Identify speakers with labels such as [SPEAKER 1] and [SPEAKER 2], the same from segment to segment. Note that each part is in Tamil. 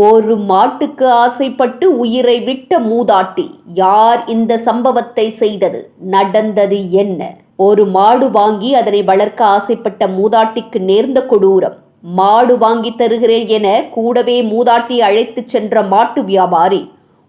[SPEAKER 1] ஒரு மாட்டுக்கு ஆசைப்பட்டு உயிரை விட்ட மூதாட்டி யார் இந்த சம்பவத்தை செய்தது? நடந்தது என்ன? ஒரு மாடு வாங்கி அதனை வளர்க்க ஆசைப்பட்ட மூதாட்டிக்கு நேர்ந்த கொடூரம். மாடு வாங்கி தருகிறேன் என கூடவே மூதாட்டி அழைத்துச் சென்ற மாட்டு வியாபாரி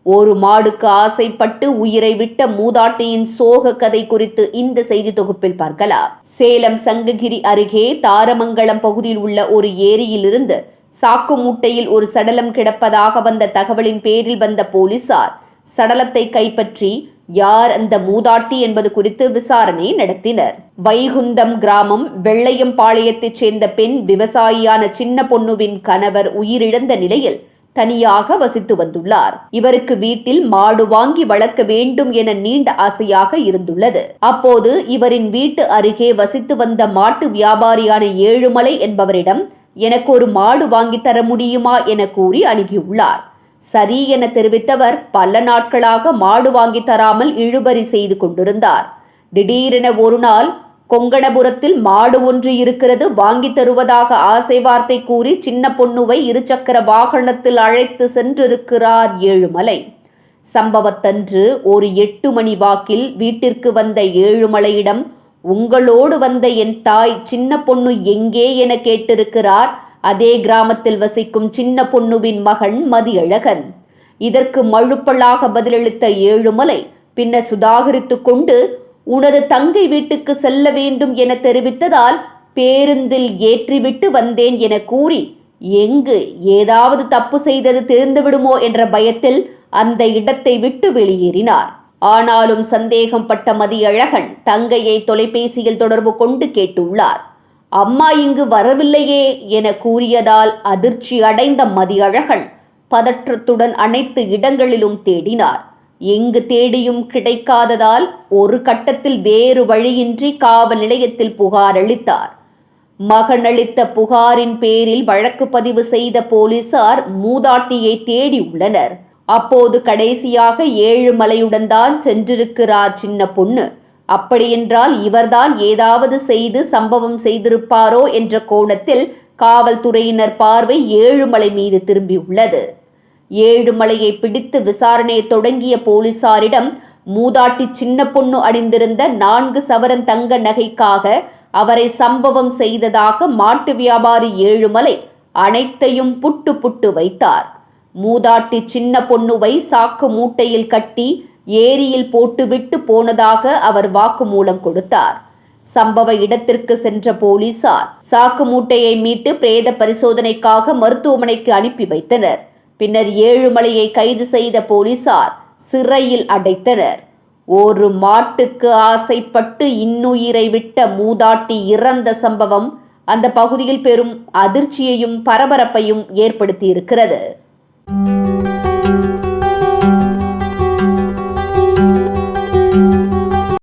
[SPEAKER 1] ஒரு மாடுக்கு ஆசைப்பட்டு உயிரை விட்ட மூதாட்டியின் சோக கதை குறித்து இந்த செய்தி தொகுப்பில் பார்க்கலாம். சேலம் சங்ககிரி அருகே தாரமங்கலம் பகுதியில் உள்ள ஒரு ஏரியிலிருந்து சாக்கு மூட்டையில் ஒரு சடலம் கிடப்பதாக வந்த தகவலின் பேரில் வந்த போலீசார் சடலத்தை கைப்பற்றி யார் அந்த மூதாட்டி என்பது குறித்து விசாரணை நடத்தினர். வைகுந்தம் கிராமம் வெள்ளையம்பாளையத்தைச் சேர்ந்த பெண் விவசாயியான சின்ன பொண்ணுவின் கணவர் உயிரிழந்த நிலையில் தனியாக வசித்து வந்துள்ளார். இவருக்கு வீட்டில் மாடு வாங்கி வளர்க்க வேண்டும் என நீண்ட ஆசையாக இருந்துள்ளது. அப்போது இவரின் வீட்டு அருகே வசித்து வந்த மாட்டு வியாபாரியான ஏழுமலை என்பவரிடம் எனக்கு ஒரு மாடு வாங்கி தர முடியுமா என கூறி அணுகியுள்ளார் சரி என தெரிவித்தவர் பல நாட்களாக மாடு வாங்கி தராமல் இழுபறி செய்து கொண்டிருந்தார். திடீரென ஒரு நாள் கொங்கணபுரத்தில் மாடு ஒன்று இருக்கிறது வாங்கி தருவதாக ஆசை வார்த்தை கூறி சின்ன பொண்ணுவை இருசக்கர வாகனத்தில் அழைத்து சென்றிருக்கிறார் ஏழுமலை. சம்பவத்தன்று ஒரு எட்டு மணி வாக்கில் வீட்டிற்கு வந்த ஏழுமலையிடம் உங்களோடு வந்த என் தாய் சின்ன பொண்ணு எங்கே என கேட்டிருக்கிறார்? அதே கிராமத்தில் வசிக்கும் சின்ன பொண்ணுவின் மகன் மதியழகன். இதற்கு மழுப்பலாக பதிலளித்த ஏழுமலை பின்னர் சுதாகரித்து கொண்டு உனது தங்கை வீட்டுக்கு செல்ல வேண்டும் என தெரிவித்ததால் பேருந்தில் ஏற்றிவிட்டு வந்தேன் என கூறி எங்கு? ஏதாவது தப்பு செய்தது தெரிந்துவிடுமோ? என்ற பயத்தில் அந்த இடத்தை விட்டு வெளியேறினார். ஆனாலும் சந்தேகம் பட்ட மதியழகன் தங்கையை தொலைபேசியில் தொடர்பு கொண்டு கேட்டுள்ளார். அம்மா இங்கு வரவில்லையே என கூறியதால் அதிர்ச்சி அடைந்த மதியழகன் பதற்றத்துடன் அனைத்து இடங்களிலும் தேடினார். எங்கு தேடியும் கிடைக்காததால் ஒரு கட்டத்தில் வேறு வழியின்றி காவல் நிலையத்தில் புகார் அளித்தார். மகன் அளித்த புகாரின் பேரில் வழக்கு பதிவு செய்த போலீசார் மூதாட்டியை தேடியுள்ளனர் அப்போது கடைசியாக ஏழுமலையுடன் தான் சென்றிருக்கிறார் சின்ன பொண்ணு. அப்படியென்றால் இவர்தான் ஏதாவது செய்து சம்பவம் செய்திருப்பாரோ என்ற கோணத்தில் காவல்துறையினர் பார்வை ஏழுமலை மீது திரும்பியுள்ளது. ஏழுமலையை பிடித்து விசாரணையை தொடங்கிய போலீசாரிடம் மூதாட்டி சின்ன பொண்ணு அணிந்திருந்த நான்கு சவரன் தங்க நகைக்காக அவரை சம்பவம் செய்ததாக மாட்டு வியாபாரி ஏழுமலை அனைத்தையும் புட்டு புட்டு வைத்தார். மூதாட்டி சின்ன பொண்ணுவை சாக்கு மூட்டையில் கட்டி ஏரியில் போட்டுவிட்டு போனதாக அவர் வாக்குமூலம் கொடுத்தார். சம்பவ இடத்திற்கு சென்ற போலீசார் சாக்கு மூட்டையை மீட்டு பிரேத பரிசோதனைக்காக மருத்துவமனைக்கு அனுப்பி வைத்தனர். பின்னர் ஏழுமலையை கைது செய்த போலீசார் சிறையில் அடைத்தனர். ஒரு மாட்டுக்கு ஆசைப்பட்டு இன்னுயிரை விட்ட மூதாட்டி இறந்த சம்பவம் அந்த பகுதியில் பெரும் அதிர்ச்சியையும் பரபரப்பையும் ஏற்படுத்தியிருக்கிறது. Thank you.